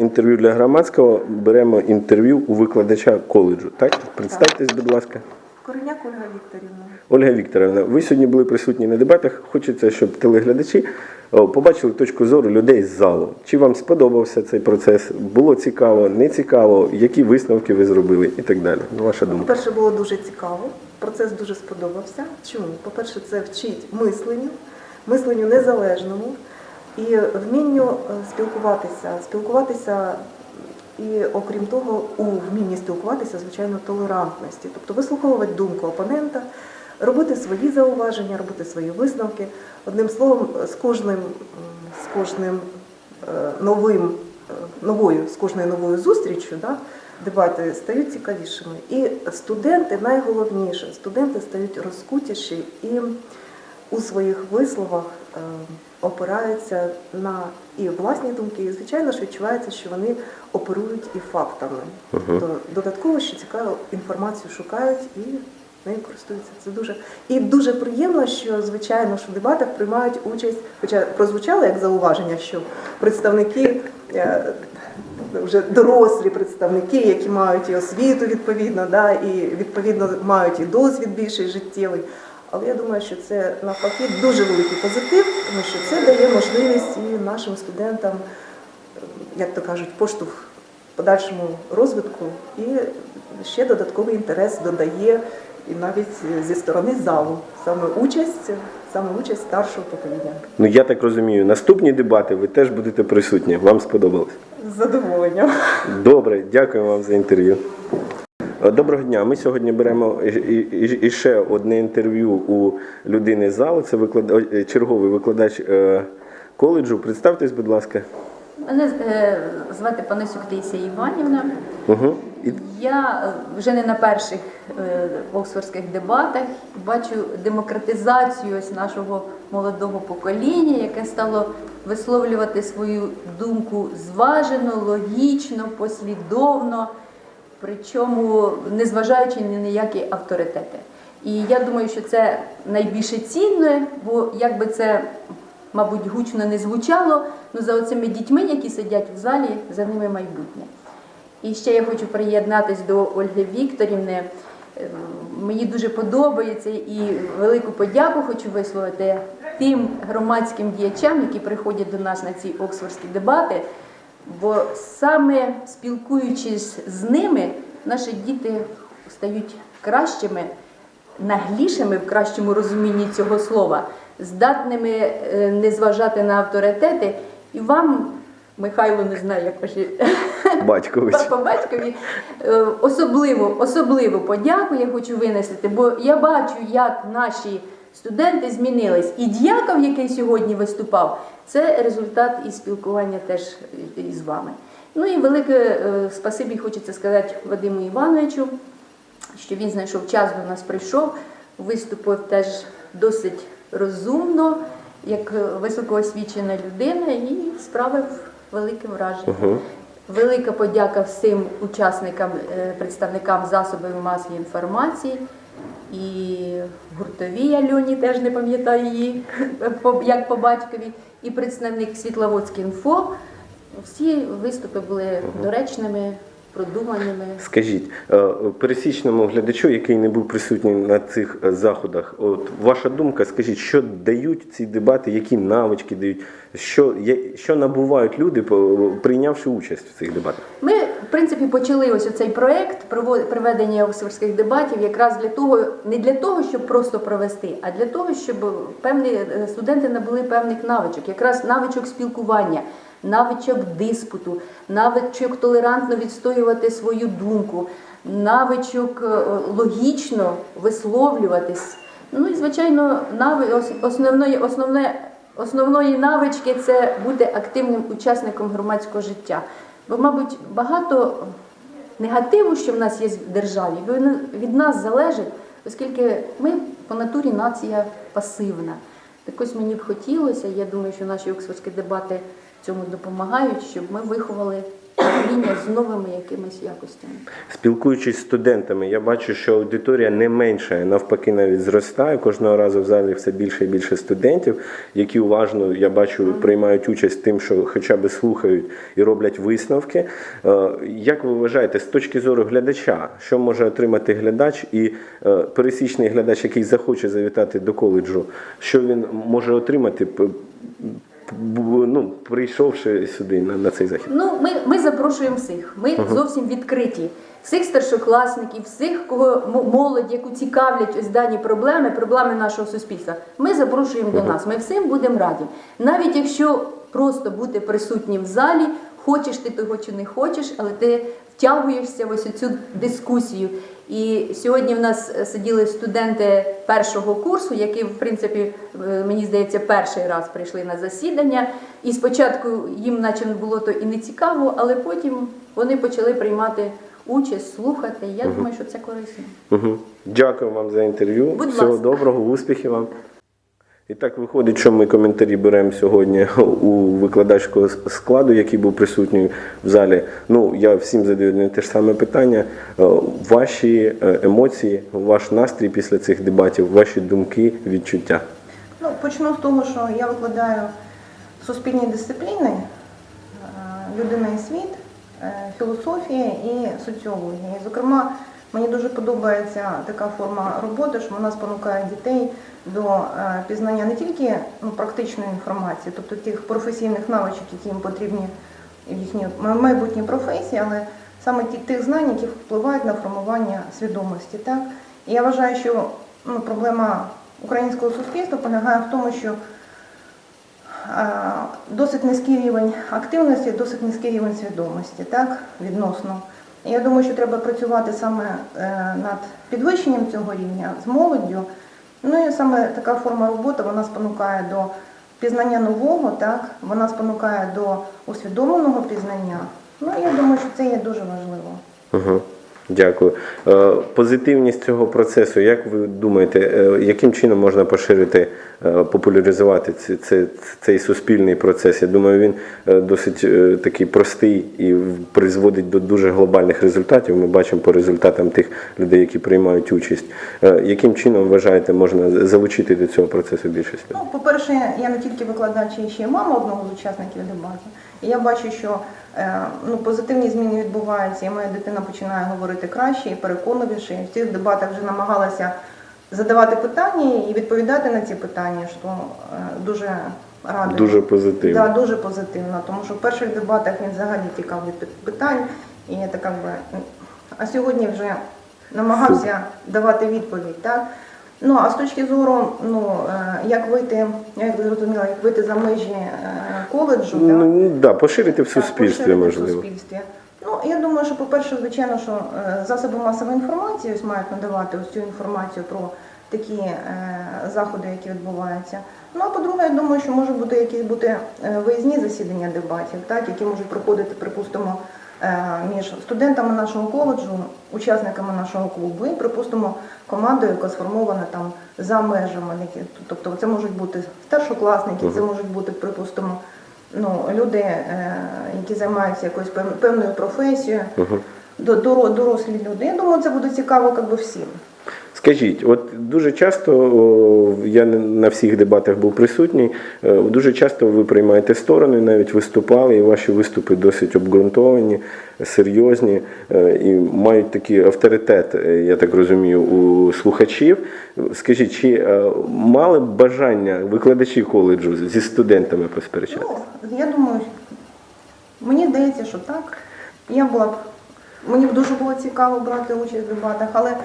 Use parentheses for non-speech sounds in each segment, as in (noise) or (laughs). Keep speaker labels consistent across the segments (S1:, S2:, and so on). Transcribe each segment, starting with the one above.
S1: Інтерв'ю для громадського беремо інтерв'ю у викладача коледжу. Так? Представтесь, будь ласка.
S2: Кореняк Ольга Вікторівна.
S1: Ольга Вікторовна, ви сьогодні були присутні на дебатах. Хочеться, щоб телеглядачі побачили точку зору людей з залу. Чи вам сподобався цей процес? Було цікаво, не цікаво? Які висновки ви зробили і так далі? Ваша думка.
S2: По-перше, було дуже цікаво. Процес дуже сподобався. Чому? По-перше, це вчить мисленню, мисленню незалежному і вмінню е, спілкуватися. Спілкуватися і, окрім того, у вмінні спілкуватися, звичайно, толерантності. Тобто вислуховувати думку опонента, робити свої зауваження, робити свої висновки. Одним словом, з кожним, з кожним е, новим, е, новою, з кожною новою зустрічю, да, дебати стають цікавішими. І студенти, найголовніше, студенти стають розкутіші і у своїх висловах опираються на і власні думки, і звичайно ж відчувається, що вони оперують і фактами. Тобто додатково ще цікаву інформацію шукають і нею користуються. Це дуже і дуже приємно, що звичайно що в дебатах приймають участь, хоча прозвучало як зауваження, що представники. е, Вже дорослі представники, які мають і освіту відповідно, да, і відповідно мають і досвід більший життєвий. Але я думаю, що це навпаки дуже великий позитив, тому що це дає можливість і нашим студентам, як то кажуть, поштовх подальшому розвитку і ще додатковий інтерес додає і навіть зі сторони залу саме участь, саме участь старшого покоління.
S1: Ну я так розумію, наступні дебати ви теж будете присутні. Вам сподобалось?
S2: З задоволенням.
S1: Добре, дякую вам за інтерв'ю. Е, Доброго дня. Ми сьогодні беремо і- і- і ще одне інтерв'ю у людини з залу. Це виклад... е, черговий викладач е, коледжу. Представтесь, будь ласка.
S3: Мене звати Панасюк Таїсія Іванівна.
S1: Угу.
S3: Я вже не на перших оксфордських дебатах бачу демократизацію ось нашого молодого покоління, яке стало висловлювати свою думку зважено, логічно, послідовно, причому незважаючи ні на які авторитети. І я думаю, що це найбільше цінне, бо якби це, мабуть, гучно не звучало, ну за оцими дітьми, які сидять в залі, за ними майбутнє. І ще я хочу приєднатись до Ольги Вікторівни. Е, Мені дуже подобається і велику подяку хочу висловити тим громадським діячам, які приходять до нас на ці оксфордські дебати. Бо саме спілкуючись з ними, наші діти стають кращими, наглішими в кращому розумінні цього слова, здатними е, не зважати на авторитети. І вам, Михайло, не знаю, як ваші (laughs)
S1: батькович.
S3: батькові е, особливу, особливу подяку я хочу винести, бо я бачу, як наші студенти змінились. І дьяков, який сьогодні виступав, це результат і спілкування теж із вами. Ну і велике е, спасибі хочеться сказати Вадиму Івановичу, що він знайшов час до нас прийшов, виступив теж досить розумно, як е, високоосвічена людина, і справив велике враження.
S1: Угу.
S3: Велика подяка всім учасникам, е, представникам засобів масової інформації. І гуртовій Альоні теж не пам'ятаю її, (laughs) як по батькові, і представник Світловодський інфо. Всі виступи були доречними, продуманими.
S1: Скажіть е, пересічному глядачу, який не був присутній на цих е, заходах, от ваша думка, скажіть, що дають ці дебати, які навички дають, що, що набувають люди, прийнявши участь в цих дебатах?
S3: Ми, в принципі, почали ось цей проект проведення оксфордських дебатів якраз для того, не для того, щоб просто провести, а для того, щоб певні е, студенти набули певних навичок, якраз навичок спілкування, навичок диспуту, навичок толерантно відстоювати свою думку, навичок е, логічно висловлюватись. Ну і звичайно, основної, основне, основної навички це бути активним учасником громадського життя. Бо, мабуть, багато негативу, що в нас є в державі, від нас залежить, оскільки ми по натурі нація пасивна. Так ось мені б хотілося, я думаю, що наші оксфордські дебати цьому допомагають, щоб ми виховали покоління з новими якимись якостями.
S1: Спілкуючись з студентами, я бачу, що аудиторія не меншає, навпаки, навіть зростає. Кожного разу в залі все більше і більше студентів, які уважно я бачу, приймають участь тим, що хоча б слухають і роблять висновки. Е, Як ви вважаєте, з точки зору глядача, що може отримати глядач і е, пересічний глядач, який захоче завітати до коледжу, що він може отримати, ну, прийшовши сюди на, на цей захід?
S3: Ну, ми, ми запрошуємо всіх. Ми зовсім відкриті. Всіх старшокласників, всіх, кого молодь, яку цікавлять ось дані проблеми, проблеми нашого суспільства. Ми запрошуємо до нас. Ми всім будемо раді. Навіть якщо просто бути присутнім в залі, хочеш ти того чи не хочеш, але ти втягуєшся в ось цю дискусію. І сьогодні в нас е, сиділи студенти першого курсу, які, в принципі, е, мені здається, перший раз прийшли на засідання. І спочатку їм, наче було то і не цікаво, але потім вони почали приймати участь, слухати. Я думаю, що це корисно.
S1: Угу. Дякую вам за інтерв'ю. Всього
S3: ласка.
S1: доброго, успіхів вам. І так виходить, що ми коментарі беремо сьогодні у викладацького складу, який був присутній в залі. Ну, я всім задаю те ж саме питання. Е, Ваші е, емоції, ваш настрій після цих дебатів, ваші думки, відчуття.
S4: Ну, почну з того, що я викладаю суспільні дисципліни, е, людина і світ, філософія і соціологія. Зокрема, мені дуже подобається така форма роботи, що вона спонукає дітей до е, пізнання не тільки ну, практичної інформації, тобто тих професійних навичок, які їм потрібні в їхній майбутній професії, але саме тих знань, які впливають на формування свідомості. Так? І я вважаю, що ну, проблема українського суспільства полягає в тому, що е, досить низький рівень активності, досить низький рівень свідомості, так, відносно. Я думаю, що треба працювати саме е, над підвищенням цього рівня з молоддю. Ну і саме така форма роботи вона спонукає до пізнання нового, так, вона спонукає до усвідомленого пізнання. Ну я думаю, що це є дуже важливо.
S1: Угу. Дякую. Е, Позитивність цього процесу, як ви думаєте, е, яким чином можна поширити, е, популяризувати цей суспільний процес? Я думаю, він досить такий простий і призводить до дуже глобальних результатів. Ми бачимо по результатам тих людей, які приймають участь. Яким чином вважаєте, можна залучити до цього процесу більшість?
S4: Ну, по-перше, я не тільки викладач, я ще й мама одного з учасників дебатів. І я бачу, що ну, позитивні зміни відбуваються, і моя дитина починає говорити краще і переконливіше. І в цих дебатах вже намагалася задавати питання і відповідати на ці питання, що е, дуже радує.
S1: Дуже позитивно.
S4: Да, дуже позитивно, тому що в перших дебатах він взагалі тікав від питань, і как би, а сьогодні вже намагався давати відповідь. Так? Ну а з точки зору, ну е, як вийти, я як зрозуміла, як вийти за межі е, коледжу, так?
S1: Ну, да, поширити в
S4: Так,
S1: суспільстві,
S4: поширити в суспільстві. Ну, я думаю, що, по-перше, звичайно, що е, засоби масової інформації ось мають надавати ось цю інформацію про такі е, заходи, які відбуваються. Ну, а по-друге, я думаю, що можуть бути якісь бути виїзні засідання дебатів, так, які можуть проходити, припустимо, між студентами нашого коледжу, учасниками нашого клубу і, припустимо, командою, яка сформована там за межами. Тобто це можуть бути старшокласники, це можуть бути, припустимо, ну, люди, е, які займаються якоюсь пев- певною професією, до- доро- дорослі люди. Я думаю, це буде цікаво як би, всім.
S1: Скажіть, от дуже часто я на всіх дебатах був присутній. е, Дуже часто ви приймаєте сторони, навіть виступали, і ваші виступи досить обґрунтовані, серйозні е, і мають такий авторитет, е, я так розумію, у слухачів. Скажіть, чи мали б бажання викладачі коледжу зі студентами посперечати?
S4: Ну, я думаю, мені здається, що так. Я була б, мені б дуже було цікаво брати участь в дебатах, але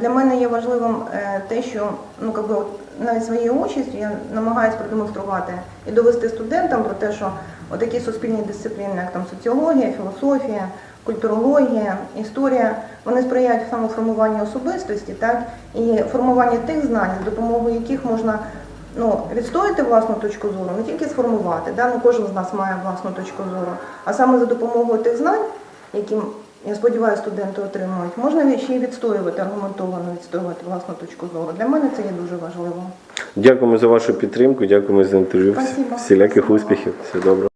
S4: для мене є важливим е, те, що ну, как би, навіть своєю участю я намагаюся продемонструвати і довести студентам про те, що такі суспільні дисципліни, як там соціологія, філософія, культурологія, історія, вони сприяють саме формуванню особистості, так, і формуванню тих знань, за допомогою яких можна ну, відстояти власну точку зору, не тільки сформувати, да? не кожен з нас має власну точку зору, а саме за допомогою тих знань, які, я сподіваюся, студенти отримують, можна ще й відстоювати, аргументовано відстоювати власну точку зору. Для мене це є дуже важливо.
S1: Дякуємо за вашу підтримку, дякуємо за інтерв'ю. Всіляких успіхів. Все добре.